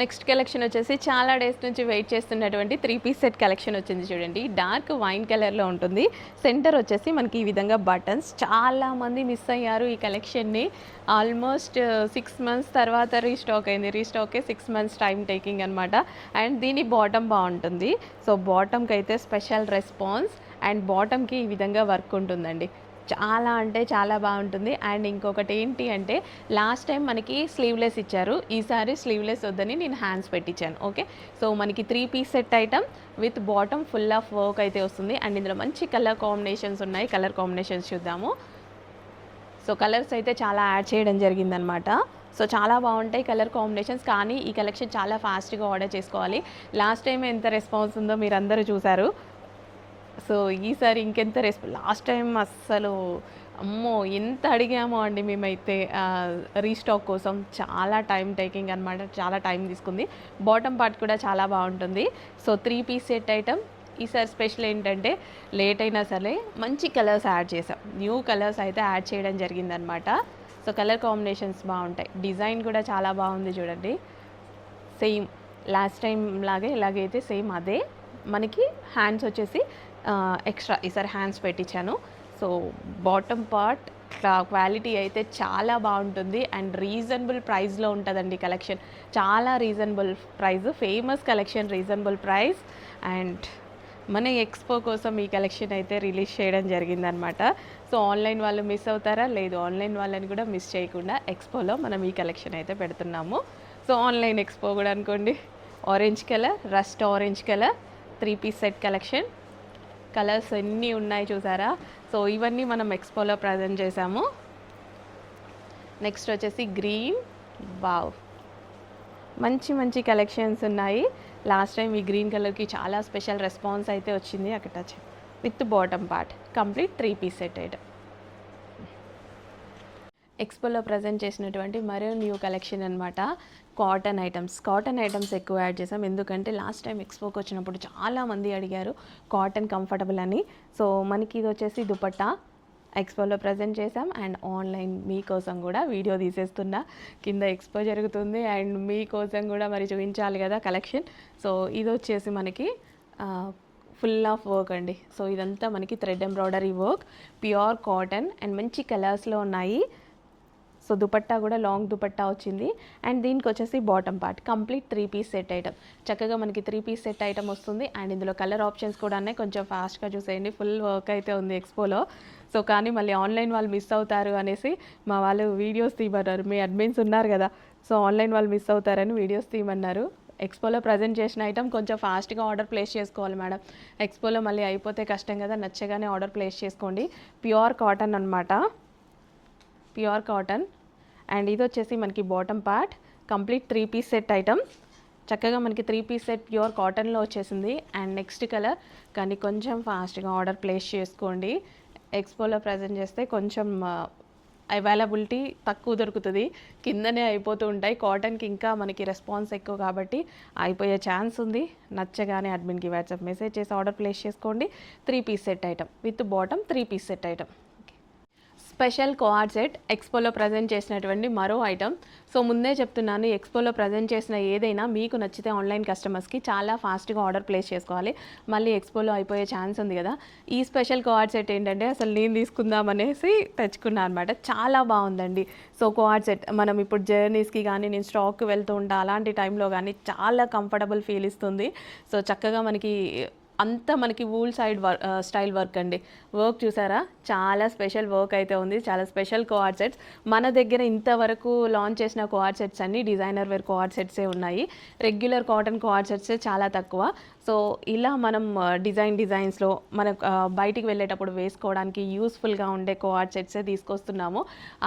Next collection వచ్చేసి చాలా days నుంచి వెయిట్ చేస్తున్నటువంటి త్రీ పీస్ సెట్ కలెక్షన్ వచ్చింది చూడండి. డార్క్ వైన్ కలర్లో ఉంటుంది. సెంటర్ వచ్చేసి మనకి ఈ విధంగా బటన్స్. చాలా మంది మిస్ అయ్యారు ఈ కలెక్షన్ని. ఆల్మోస్ట్ సిక్స్ మంత్స్ తర్వాత రీస్టాక్ అయింది. రీస్టాకే సిక్స్ మంత్స్ టైం టేకింగ్ అనమాట అండ్ దీని బాటమ్ బాగుంటుంది. సో బాటమ్కి అయితే స్పెషల్ రెస్పాన్స్ అండ్ బాటమ్కి ఈ విధంగా వర్క్ ఉంటుందండి. చాలా అంటే చాలా బాగుంటుంది. అండ్ ఇంకొకటి ఏంటి అంటే లాస్ట్ టైం మనకి స్లీవ్లెస్ ఇచ్చారు. ఈసారి స్లీవ్లెస్ వద్దని నేను హ్యాండ్స్ పెట్టించాను ఓకే? సో మనకి three piece set item with bottom full of work అయితే వస్తుంది. అండ్ ఇందులో మంచి కలర్ కాంబినేషన్స్ ఉన్నాయి. కలర్ కాంబినేషన్స్ చూద్దాము. సో కలర్స్ అయితే చాలా యాడ్ చేయడం జరిగిందనమాట. సో చాలా బాగుంటాయి కలర్ కాంబినేషన్స్. కానీ ఈ కలెక్షన్ చాలా ఫాస్ట్గా ఆర్డర్ చేసుకోవాలి. లాస్ట్ టైం ఎంత రెస్పాన్స్ ఉందో మీరు అందరూ చూసారు. సో ఈసారి ఇంకెంత రెస్ప లాస్ట్ టైం అస్సలు అమ్మో ఎంత అడిగామో అండి మేమైతే రీస్టాక్ కోసం. చాలా టైం టేకింగ్ అనమాట చాలా టైం తీసుకుంది. బాటమ్ పార్ట్ కూడా చాలా బాగుంటుంది. So three piece set item ఈసారి స్పెషల్ ఏంటంటే లేట్ అయినా సరే మంచి కలర్స్ యాడ్ చేసాం న్యూ కలర్స్ అయితే యాడ్ చేయడం జరిగిందనమాట సో కలర్ కాంబినేషన్స్ బాగుంటాయి. డిజైన్ కూడా చాలా బాగుంది చూడండి. సేమ్ లాస్ట్ టైం లాగే ఇలాగైతే సేమ్ అదే. మనకి హ్యాండ్స్ వచ్చేసి ఎక్స్ట్రా ఈసారి హ్యాండ్స్ పెట్టించాను. సో బాటమ్ పార్ట్ క్వాలిటీ అయితే చాలా బాగుంటుంది. అండ్ రీజనబుల్ ప్రైస్లో ఉంటుందండి కలెక్షన్ చాలా reasonable price famous collection reasonable price and మన ఎక్స్పో కోసం ఈ కలెక్షన్ అయితే రిలీజ్ చేయడం జరిగిందనమాట సో ఆన్లైన్ వాళ్ళు మిస్ అవుతారా? లేదు ఆన్లైన్ వాళ్ళని కూడా మిస్ చేయకుండా ఎక్స్పోలో మనం ఈ కలెక్షన్ అయితే పెడుతున్నాము. సో ఆన్లైన్ ఎక్స్పో కూడా అనుకోండి. Orange colour rust orange colour three piece set collection colours ఎన్ని ఉన్నాయి చూసారా? సో ఇవన్నీ మనం ఎక్స్పోలో ప్రజెంట్ చేసాము. నెక్స్ట్ వచ్చేసి గ్రీన్. వావ్. మంచి మంచి కలెక్షన్స్ ఉన్నాయి. లాస్ట్ టైం ఈ గ్రీన్ కలర్కి చాలా స్పెషల్ రెస్పాన్స్ అయితే వచ్చింది. అక్కడ with bottom part. Complete three piece set item ఎక్స్పోలో present చేసినటువంటి మరో న్యూ కలెక్షన్ అనమాట కాటన్ ఐటమ్స్ కాటన్ ఐటమ్స్ ఎక్కువ యాడ్ చేసాం ఎందుకంటే లాస్ట్ టైం ఎక్స్పోకి వచ్చినప్పుడు చాలా మంది అడిగారు కాటన్ కంఫర్టబుల్ అని. సో మనకి ఇది వచ్చేసి దుపట్టా. ఎక్స్పోలో ప్రజెంట్ చేసాం అండ్ ఆన్లైన్ మీకోసం కూడా వీడియో తీసేస్తున్నా. కింద ఎక్స్పో జరుగుతుంది అండ్ మీకోసం కూడా మరి చూపించాలి కదా కలెక్షన్ సో ఇది వచ్చేసి మనకి ఫుల్ ఆఫ్ వర్క్ అండి. సో ఇదంతా మనకి thread embroidery work pure cotton and మంచి కలర్స్లో ఉన్నాయి. సో దుపట్టా కూడా లాంగ్ దుపట్టా వచ్చింది. అండ్ దీనికి వచ్చేసి bottom part. Complete three piece set item. చక్కగా మనకి త్రీ పీస్ సెట్ ఐటమ్ వస్తుంది. అండ్ ఇందులో కలర్ ఆప్షన్స్ కూడా ఉన్నాయి. కొంచెం ఫాస్ట్గా చూసేయండి. ఫుల్ వర్క్ అయితే ఉంది ఎక్స్పోలో సో కానీ మళ్ళీ ఆన్లైన్ వాళ్ళు మిస్ అవుతారు అనేసి మా వాళ్ళు వీడియోస్ తీయమన్నారు. మీ అడ్మిన్స్ ఉన్నారు కదా. సో ఆన్లైన్ వాళ్ళు మిస్ అవుతారని వీడియోస్ తీయమన్నారు. ఎక్స్పోలో ప్రజెంట్ చేసిన ఐటమ్ కొంచెం ఫాస్ట్గా ఆర్డర్ ప్లేస్ చేసుకోవాలి మేడం. ఎక్స్పోలో మళ్ళీ అయిపోతే కష్టం కదా. నచ్చగానే ఆర్డర్ ప్లేస్ చేసుకోండి. ప్యూర్ కాటన్ అనమాట ప్యూర్ కాటన్ అండ్ ఇది వచ్చేసి మనకి bottom part complete three piece set item చక్కగా మనకి త్రీ పీస్ సెట్ ప్యూర్ కాటన్లో వచ్చేసింది. అండ్ నెక్స్ట్ కలర్ కానీ కొంచెం ఫాస్ట్గా ఆర్డర్ ప్లేస్ చేసుకోండి. ఎక్స్పోలో ప్రజెంట్ చేస్తే కొంచెం అవైలబిలిటీ తక్కువ దొరుకుతుంది. కిందనే అయిపోతూ ఉంటాయి. కాటన్కి ఇంకా మనకి రెస్పాన్స్ ఎక్కువ కాబట్టి అయిపోయే ఛాన్స్ ఉంది. నచ్చగానే అడ్మిన్కి వాట్సాప్ మెసేజ్ చేసి ఆర్డర్ ప్లేస్ చేసుకోండి. Three piece set item with bottom three piece set item special coord set ఎక్స్పోలో present చేసినటువంటి మరో ఐటమ్ సో ముందే చెప్తున్నాను ఎక్స్పోలో ప్రజెంట్ చేసిన ఏదైనా మీకు నచ్చితే ఆన్లైన్ కస్టమర్స్కి చాలా ఫాస్ట్గా ఆర్డర్ ప్లేస్ చేసుకోవాలి. మళ్ళీ ఎక్స్పోలో అయిపోయే ఛాన్స్ ఉంది కదా. ఈ స్పెషల్ కోఆర్డ్ సెట్ ఏంటంటే అసలు నేను తీసుకుందాం అనేసి తెచ్చుకున్నాను అనమాట చాలా బాగుందండి. సో కోఆర్డ్ సెట్ మనం ఇప్పుడు జర్నీస్కి కానీ నేను స్టాక్కి వెళ్తూ ఉంటా అలాంటి టైంలో కానీ చాలా కంఫర్టబుల్ ఫీల్ ఇస్తుంది. సో చక్కగా మనకి అంతా మనకి వూల్ సైడ్ వర్ స్టైల్ వర్క్ అండి. వర్క్ చూసారా? చాలా స్పెషల్ వర్క్ అయితే ఉంది. చాలా స్పెషల్ కోఆర్ సెట్స్ మన దగ్గర ఇంతవరకు లాంచ్ చేసిన కోఆర్ సెట్స్ అన్ని డిజైనర్ వేర్ కోఆర్ సెట్సే ఉన్నాయి. రెగ్యులర్ కాటన్ కోఆర్ సెట్సే చాలా తక్కువ. సో ఇలా మనం డిజైన్ డిజైన్స్లో మన బయటికి వెళ్ళేటప్పుడు వేసుకోవడానికి యూస్ఫుల్గా ఉండే కోఆర్ సెట్సే తీసుకొస్తున్నాము.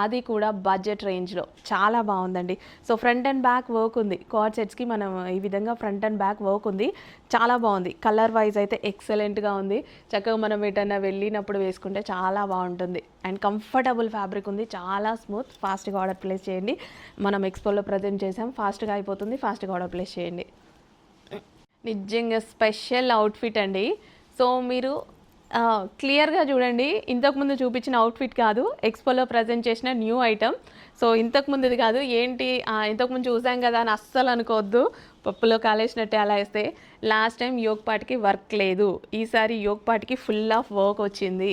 అది కూడా బడ్జెట్ రేంజ్లో చాలా బాగుందండి. So front and back work ఉంది. కోఆర్ సెట్స్కి మనం ఈ విధంగా ఫ్రంట్ అండ్ బ్యాక్ వర్క్ ఉంది. చాలా బాగుంది. కలర్ వైజ్ అయితే ఎక్సలెంట్గా ఉంది. చక్కగా మనం ఎటన్నా వెళ్ళినప్పుడు వేసుకుంటే చాలా బాగుంటుంది. అండ్ కంఫర్టబుల్ ఫ్యాబ్రిక్ ఉంది. చాలా స్మూత్ ఫాస్ట్గా ఆర్డర్ ప్లేస్ చేయండి. మనం ఎక్స్పోలో ప్రజెంట్ చేసాం. ఫాస్ట్గా అయిపోతుంది. ఫాస్ట్గా ఆర్డర్ ప్లేస్ చేయండి. నిజంగా స్పెషల్ అవుట్ఫిట్ అండి. సో మీరు క్లియర్గా చూడండి. ఇంతకుముందు చూపించిన అవుట్ఫిట్ కాదు. ఎక్స్పోలో ప్రజెంట్ చేసిన న్యూ ఐటమ్ సో ఇంతకుముందు ఇది కాదు. ఏంటి? ఇంతకుముందు చూసాం కదా అని అస్సలు అనుకోవద్దు. పప్పులో కాలేసినట్టే అలా వేస్తే. లాస్ట్ టైం యోగ్ పాటికి వర్క్ లేదు. ఈసారి యోగ్ పాటికి ఫుల్ ఆఫ్ వర్క్ వచ్చింది.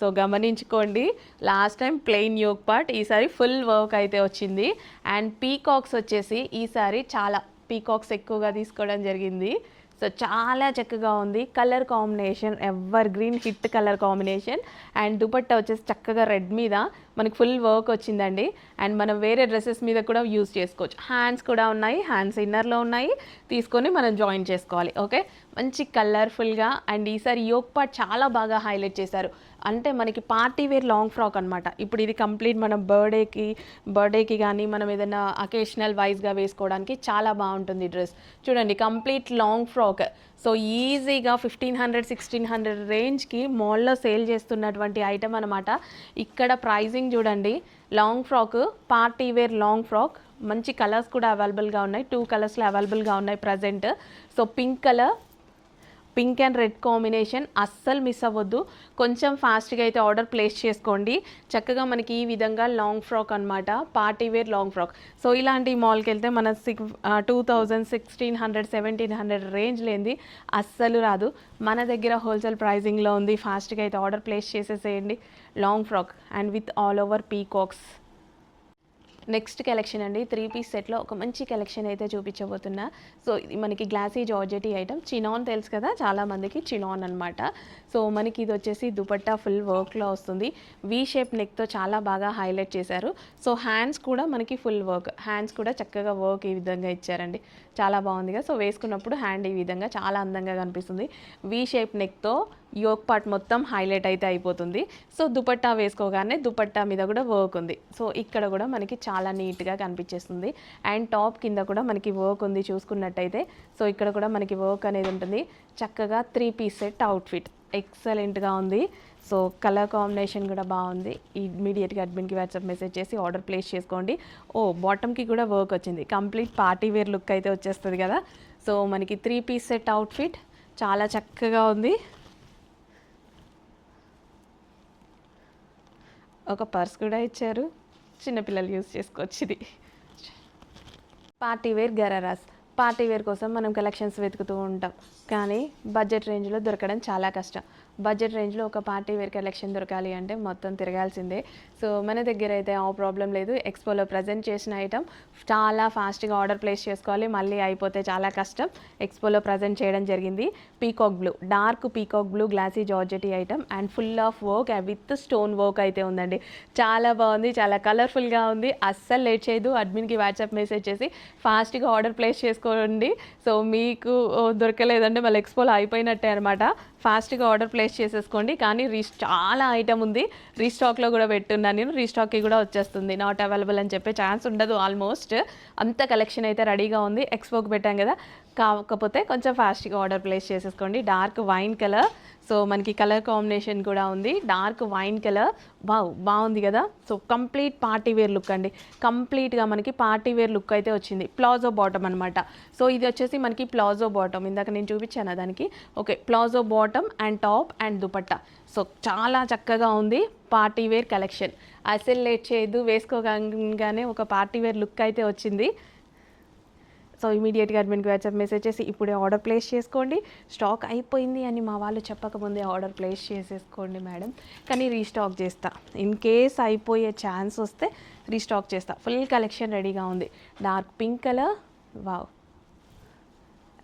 సో గమనించుకోండి. Last time plain yoke part ఈసారి ఫుల్ వర్క్ అయితే వచ్చింది. అండ్ పీకాక్స్ వచ్చేసి ఈసారి చాలా పీకాక్స్ ఎక్కువగా తీసుకోవడం జరిగింది. సో చాలా చక్కగా ఉంది. Colour combination evergreen hit colour combination and dupatta వచ్చేసి చక్కగా రెడ్ మీద మనకి ఫుల్ వర్క్ వచ్చిందండి. అండ్ మనం వేరే డ్రెస్సెస్ మీద కూడా యూస్ చేసుకోవచ్చు. హ్యాండ్స్ కూడా ఉన్నాయి హ్యాండ్స్ ఇన్నర్లో ఉన్నాయి. తీసుకొని మనం జాయిన్ చేసుకోవాలి. ఓకే మంచి కలర్ఫుల్గా అండ్ ఈసారి యోగ్ పార్ట్ చాలా బాగా హైలైట్ చేశారు. అంటే మనకి పార్టీ వేర్ లాంగ్ ఫ్రాక్ అనమాట ఇప్పుడు ఇది కంప్లీట్ మనం బర్త్డేకి బర్త్డేకి కానీ మనం ఏదైనా అకేషనల్ వైజ్గా వేసుకోవడానికి చాలా బాగుంటుంది డ్రెస్. చూడండి కంప్లీట్ లాంగ్ ఫ్రాక్. సో ఈజీగా ఫిఫ్టీన్ హండ్రెడ్ సిక్స్టీన్ హండ్రెడ్ రేంజ్కి మాల్లో సేల్ చేస్తున్నటువంటి ఐటమ్ అనమాట ఇక్కడ ప్రైజింగ్ చూడండి long frock party wear long frock. మంచి కలర్స్ కూడా అవైలబుల్గా ఉన్నాయి. టూ కలర్స్లో అవైలబుల్గా ఉన్నాయి present so pink colour pink and red combination అస్సలు మిస్ అవ్వద్దు. కొంచెం ఫాస్ట్గా అయితే ఆర్డర్ ప్లేస్ చేసుకోండి. చక్కగా మనకి ఈ విధంగా లాంగ్ ఫ్రాక్ అనమాట party wear long frock. So ఇలాంటి మాల్కి వెళ్తే మన six two thousand sixteen hundred seventeen hundred range లేనిది అస్సలు రాదు. మన దగ్గర హోల్సేల్ ప్రైజింగ్లో ఉంది. ఫాస్ట్గా అయితే ఆర్డర్ ప్లేస్ చేసేసేయండి. Long frock and with all over peacocks. Next collection అండి. త్రీ పీస్ సెట్లో ఒక మంచి కలెక్షన్ అయితే చూపించబోతున్నా. సో ఇది మనకి గ్లాసీ జార్జెటీ ఐటమ్. చినాన్ తెలుసు కదా చాలా మందికి చినాన్ అనమాట సో మనకి ఇది వచ్చేసి దుపట్టా ఫుల్ వర్క్లో వస్తుంది. వీ షేప్ నెక్తో చాలా బాగా హైలైట్ చేశారు. సో హ్యాండ్స్ కూడా మనకి ఫుల్ వర్క్ హ్యాండ్స్ కూడా చక్కగా వర్క్ ఈ విధంగా ఇచ్చారండి. చాలా బాగుంది కదా సో వేసుకున్నప్పుడు హ్యాండ్ ఈ విధంగా చాలా అందంగా కనిపిస్తుంది. వీ షేప్ నెక్తో యోక్ పార్ట్ మొత్తం హైలైట్ అయితే అయిపోతుంది. సో దుపట్టా వేసుకోగానే దుపట్టా మీద కూడా వర్క్ ఉంది. సో ఇక్కడ కూడా మనకి చాలా నీట్గా కనిపించేస్తుంది. అండ్ టాప్ కింద కూడా మనకి వర్క్ ఉంది చూసుకున్నట్టయితే. సో ఇక్కడ కూడా మనకి వర్క్ అనేది ఉంటుంది. చక్కగా త్రీ పీస్ సెట్ అవుట్ఫిట్ ఎక్సలెంట్గా ఉంది. సో కలర్ కాంబినేషన్ కూడా బాగుంది. ఇమీడియట్గా అడ్మిన్కి వాట్సాప్ మెసేజ్ చేసి ఆర్డర్ ప్లేస్ చేసుకోండి. ఓ బాటమ్కి కూడా వర్క్ వచ్చింది. కంప్లీట్ పార్టీ వేర్ లుక్ అయితే వచ్చేస్తుంది కదా. సో మనకి త్రీ పీస్ సెట్ అవుట్ఫిట్ చాలా చక్కగా ఉంది. ఒక పర్స్ కూడా ఇచ్చారు. చిన్నపిల్లలు యూస్ చేసుకోవచ్చు ఇది party wear ghararas. Party wear కోసం మనం కలెక్షన్స్ వెతుకుతూ ఉంటాం. కానీ బడ్జెట్ రేంజ్లో దొరకడం చాలా కష్టం. బడ్జెట్ రేంజ్లో ఒక పార్టీ వేరికి ఎలక్షన్ దొరకాలి అంటే మొత్తం తిరగాల్సిందే. సో మన దగ్గర అయితే ఆ ప్రాబ్లం లేదు. ఎక్స్పోలో ప్రజెంట్ చేసిన ఐటమ్ చాలా ఫాస్ట్గా ఆర్డర్ ప్లేస్ చేసుకోవాలి. మళ్ళీ అయిపోతే చాలా కష్టం. ఎక్స్పోలో ప్రజెంట్ చేయడం జరిగింది. Peacock blue dark peacock blue glossy georgette item and full of work with stone work అయితే ఉందండి. చాలా బాగుంది. చాలా కలర్ఫుల్గా ఉంది. అస్సలు లేట్ చేయదు. అడ్మిన్కి వాట్సాప్ మెసేజ్ చేసి ఫాస్ట్గా ఆర్డర్ ప్లేస్ చేసుకోండి. సో మీకు దొరకలేదంటే మళ్ళీ ఎక్స్పోలో అయిపోయినట్టే అనమాట ఫాస్ట్గా ఆర్డర్ ప్లేస్ చేసేసుకోండి. కానీ రీ చాలా ఐటమ్ ఉంది. రీస్టాక్లో కూడా పెట్టున్నాను నేను. రీస్టాక్కి కూడా వచ్చేస్తుంది. నాట్ అవైలబుల్ అని చెప్పే ఛాన్స్ ఉండదు ఆల్మోస్ట్. అంత కలెక్షన్ అయితే రెడీగా ఉంది. ఎక్స్పోకి పెట్టాం కదా. కాకపోతే కొంచెం ఫాస్ట్గా ఆర్డర్ ప్లేస్ చేసేసుకోండి. డార్క్ వైన్ కలర్ సో మనకి కలర్ కాంబినేషన్ కూడా ఉంది. డార్క్ వైన్ కలర్ బావ్ బాగుంది కదా? So complete party wear look అండి. కంప్లీట్గా మనకి పార్టీ వేర్ లుక్ అయితే వచ్చింది. ప్లాజో బాటమ్ అనమాట సో ఇది వచ్చేసి మనకి ప్లాజో బాటమ్ ఇందాక నేను చూపించాను దానికి? Okay palazzo bottom and top and dupatta so చాలా చక్కగా ఉంది పార్టీ వేర్ కలెక్షన్ అసలు లేట్ చేయదు వేసుకోగానే ఒక పార్టీ వేర్ లుక్ అయితే వచ్చింది. సో ఇమీడియట్గా అడ్మిన్కి వాట్సాప్ మెసేజ్ చేసి ఇప్పుడే ఆర్డర్ ప్లేస్ చేసుకోండి. స్టాక్ అయిపోయింది అని మా వాళ్ళు చెప్పకముందే ఆర్డర్ ప్లేస్ చేసేసుకోండి మేడం. కానీ రీస్టాక్ చేస్తా. ఇన్ కేస్ అయిపోయే ఛాన్స్ వస్తే రీస్టాక్ చేస్తా. ఫుల్ కలెక్షన్ రెడీగా ఉంది. డార్క్ పింక్ కలర్ వావ్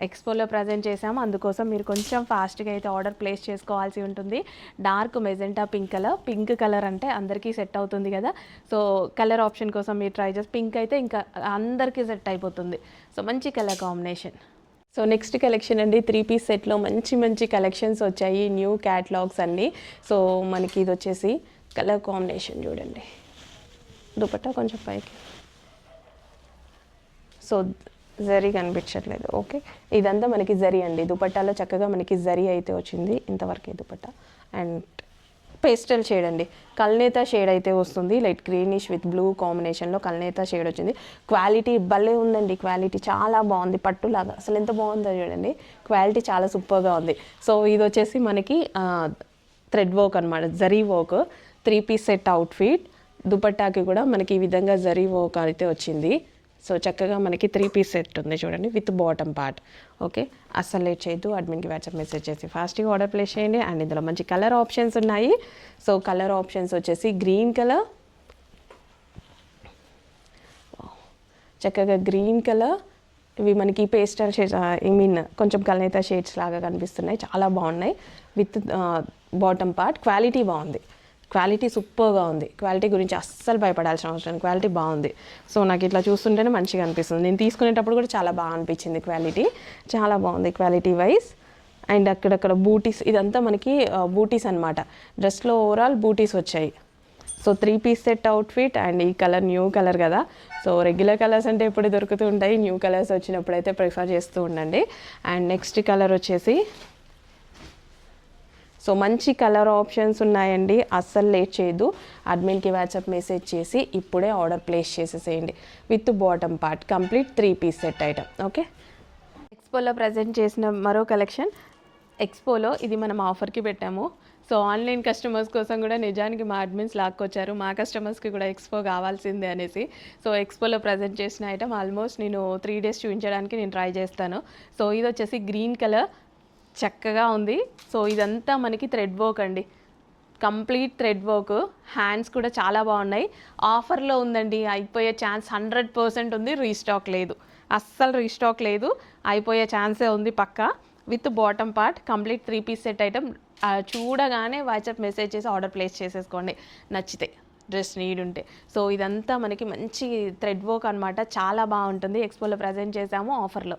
ఎక్స్పోలో ప్రజెంట్ చేసాము అందుకోసం మీరు కొంచెం ఫాస్ట్గా అయితే ఆర్డర్ ప్లేస్ చేసుకోవాల్సి ఉంటుంది. Dark magenta pink colour pink colour అంటే అందరికీ సెట్ అవుతుంది కదా. సో కలర్ ఆప్షన్ కోసం మీరు ట్రై చేసి పింక్ అయితే ఇంకా అందరికీ సెట్ అయిపోతుంది. సో మంచి colour combination so next collection అండి. త్రీ పీస్ సెట్లో మంచి మంచి కలెక్షన్స్ వచ్చాయి. న్యూ క్యాట్లాగ్స్ అన్నీ. సో మనకి ఇది వచ్చేసి కలర్ కాంబినేషన్ చూడండి. దుపట్టా కొంచెం పైకి. సో జరీ కనిపించట్లేదు. ఓకే. ఇదంతా మనకి జరీ అండి. దుపట్టాలో చక్కగా మనకి జరీ అయితే వచ్చింది. ఇంతవరకే దుపట్టా. అండ్ పేస్టల్ షేడ్ అండి. కల్నేత షేడ్ అయితే వస్తుంది. లైట్ గ్రీనిష్ విత్ బ్లూ కాంబినేషన్లో కల్నేత షేడ్ వచ్చింది. క్వాలిటీ భలే ఉందండి. క్వాలిటీ చాలా బాగుంది. పట్టులాగా. అసలు ఎంత బాగుందో చూడండి. క్వాలిటీ చాలా సూపర్గా ఉంది. సో ఇది వచ్చేసి మనకి థ్రెడ్ వర్క్ అనమాట zari work. Three piece set outfit దుపట్టాకి కూడా మనకి ఈ విధంగా జరీ వర్క్ అయితే వచ్చింది. సో చక్కగా మనకి త్రీ పీస్ సెట్ ఉంది చూడండి విత్ బాటమ్ పార్ట్ ఓకే అస్సలు లేట్ చేయొద్దు. అడ్మిన్కి వాట్సాప్ మెసేజ్ చేసి ఫాస్ట్గా ఆర్డర్ ప్లేస్ చేయండి. అండ్ ఇందులో మంచి కలర్ ఆప్షన్స్ ఉన్నాయి. సో కలర్ ఆప్షన్స్ వచ్చేసి గ్రీన్ కలర్ చక్కగా గ్రీన్ కలర్ ఇవి మనకి పేస్టల్ షేడ్స్ ఐ మీన్ కొంచెం కలనేత షేడ్స్ లాగా కనిపిస్తున్నాయి. చాలా బాగున్నాయి. విత్ బాటమ్ పార్ట్ క్వాలిటీ బాగుంది. క్వాలిటీ సూపర్గా ఉంది. క్వాలిటీ గురించి అస్సలు భయపడాల్సిన అవసరం క్వాలిటీ బాగుంది. సో నాకు ఇట్లా చూస్తుంటేనే మంచిగా అనిపిస్తుంది. నేను తీసుకునేటప్పుడు కూడా చాలా బాగా అనిపించింది క్వాలిటీ. చాలా బాగుంది క్వాలిటీ వైజ్. అండ్ అక్కడక్కడ బూటీస్ ఇదంతా మనకి బూటీస్ అనమాట డ్రెస్లో ఓవరాల్ బూటీస్ వచ్చాయి. So three piece set outfit and ఈ కలర్ న్యూ కలర్ కదా. సో రెగ్యులర్ కలర్స్ అంటే ఎప్పుడు దొరుకుతూ ఉంటాయి. న్యూ కలర్స్ వచ్చినప్పుడైతే ప్రిఫర్ చేస్తూ ఉండండి. అండ్ నెక్స్ట్ కలర్ వచ్చేసి సో మంచి కలర్ ఆప్షన్స్ ఉన్నాయండి. అస్సలు లేట్ చేయదు అడ్మిన్కి వాట్సాప్ మెసేజ్ చేసి ఇప్పుడే ఆర్డర్ ప్లేస్ చేసేసేయండి. With bottom part. Complete three piece set item. Okay? ఎక్స్పోలో present చేసిన మరో కలెక్షన్. ఎక్స్పోలో ఇది మనం ఆఫర్కి పెట్టాము. సో ఆన్లైన్ కస్టమర్స్ కోసం కూడా నిజానికి మా అడ్మిన్స్ లాక్కొచ్చారు. మా కస్టమర్స్కి కూడా ఎక్స్పో కావాల్సిందే అనేసి. సో ఎక్స్పోలో ప్రజెంట్ చేసిన ఐటమ్ ఆల్మోస్ట్ నేను త్రీ డేస్ చూపించడానికి నేను ట్రై చేస్తాను. సో ఇది వచ్చేసి గ్రీన్ కలర్ చక్కగా ఉంది. సో ఇదంతా మనకి థ్రెడ్ వర్క్ అండి. కంప్లీట్ థ్రెడ్ వర్క్ హ్యాండ్స్ కూడా చాలా బాగున్నాయి. ఆఫర్లో ఉందండి. అయిపోయే ఛాన్స్ హండ్రెడ్ పర్సెంట్ ఉంది. రీస్టాక్ లేదు. అస్సలు రీస్టాక్ లేదు. అయిపోయే ఛాన్సే ఉంది పక్కా. With bottom part complete three piece set item చూడగానే వాట్సాప్ మెసేజ్ చేసి ఆర్డర్ ప్లేస్ చేసేసుకోండి. నచ్చితే. డ్రెస్ నీడ్ ఉంటే. సో ఇదంతా మనకి మంచి థ్రెడ్ వర్క్ అనమాట చాలా బాగుంటుంది. ఎక్స్పోలో ప్రజెంట్ చేసాము ఆఫర్లో